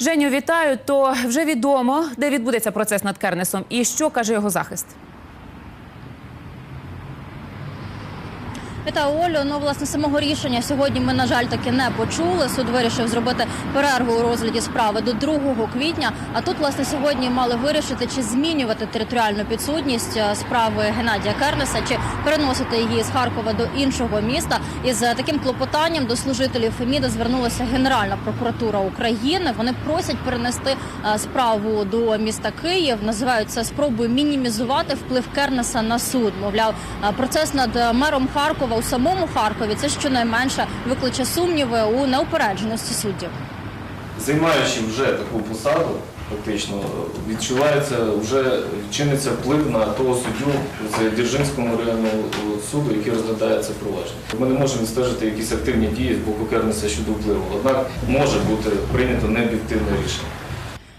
Женю, вітаю. То вже відомо, де відбудеться процес над Кернесом і що каже його захист. Вітаю, Олю. Ну, власне, самого рішення сьогодні ми, на жаль, таки не почули. Суд вирішив зробити перерву у розгляді справи до 2 квітня. А тут, власне, сьогодні мали вирішити, чи змінювати територіальну підсудність е, справи Геннадія Кернеса, чи переносити її з Харкова до іншого міста. І з таким клопотанням до служителів Феміда звернулася Генеральна прокуратура України. Вони просять перенести е, справу до міста Київ. Називають це спробою мінімізувати вплив Кернеса на суд. Мовляв, е, процес над мером Харкова у самому Харкові це щонайменше викличе сумніви у неупередженості суддів. займаючи вже таку посаду, фактично відчувається вже чиниться вплив на того суддю з Дзержинському районного суду, який розглядає це провадження. Ми не можемо відстежити якісь активні дії з боку Кернеса щодо впливу. Однак може бути прийнято необ'єктивне рішення.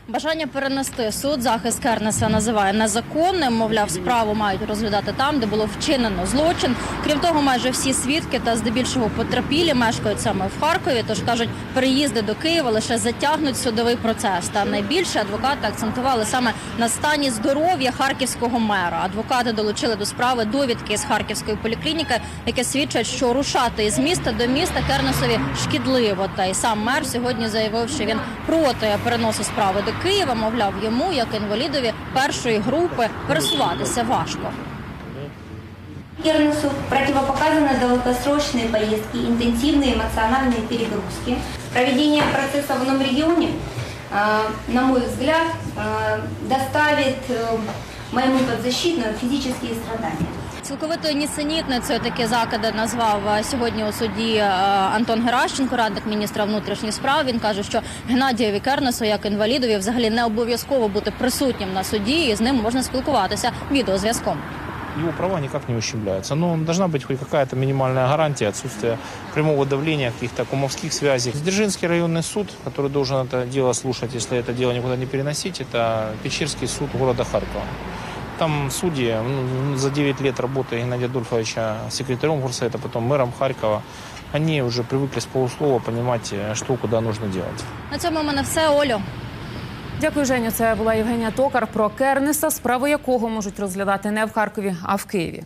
Бажання перенести суд захист Кернеса називає незаконним. Мовляв, справу мають розглядати там, де було вчинено злочин. Крім того, майже всі свідки та здебільшого потерпілі мешкають саме в Харкові. Тож кажуть, переїзди до Києва лише затягнуть судовий процес. Та найбільше адвокати акцентували саме на стані здоров'я харківського мера. Адвокати долучили до справи довідки з харківської поліклініки, які свідчать, що рушати із міста до міста Кернесові шкідливо. Та й сам мер сьогодні заявив, що він проти переносу справи до Києва. Мовляв, йому як інвалідові першої групи пересуватися важко. Кернесу противопоказаны долгосрочные поездки, интенсивные эмоциональные перегрузки. Проведение процесса в ином регионе, э, на мой взгляд, э, доставит э, моему подзащитному физические страдания. Цілковитою нісенітницею такі закиди назвав е, сьогодні у суді е, Антон Геращенко, радник міністра внутрішніх справ. Він каже, що Геннадієві Кернесу як інвалідові взагалі не обов'язково бути присутнім на суді, і з ним можна спілкуватися відеозв'язком. его права никак не ущемляются. Но должна быть хоть какая-то минимальная гарантия отсутствия прямого давления, каких-то кумовских связей. Дзержинский районный суд, который должен это дело слушать, если это дело никуда не переносить, это Печерский суд города Харькова. Там судьи ну, за 9 лет работы Геннадия Адольфовича секретарем горсовета, потом мэром Харькова, они уже привыкли с полуслова понимать, э, что куда нужно делать. На цьому в мене все, Олю. Дякую, Женю. Це була Євгенія Токар про Кернеса, справу якого можуть розглядати не в Харкові, а в Києві.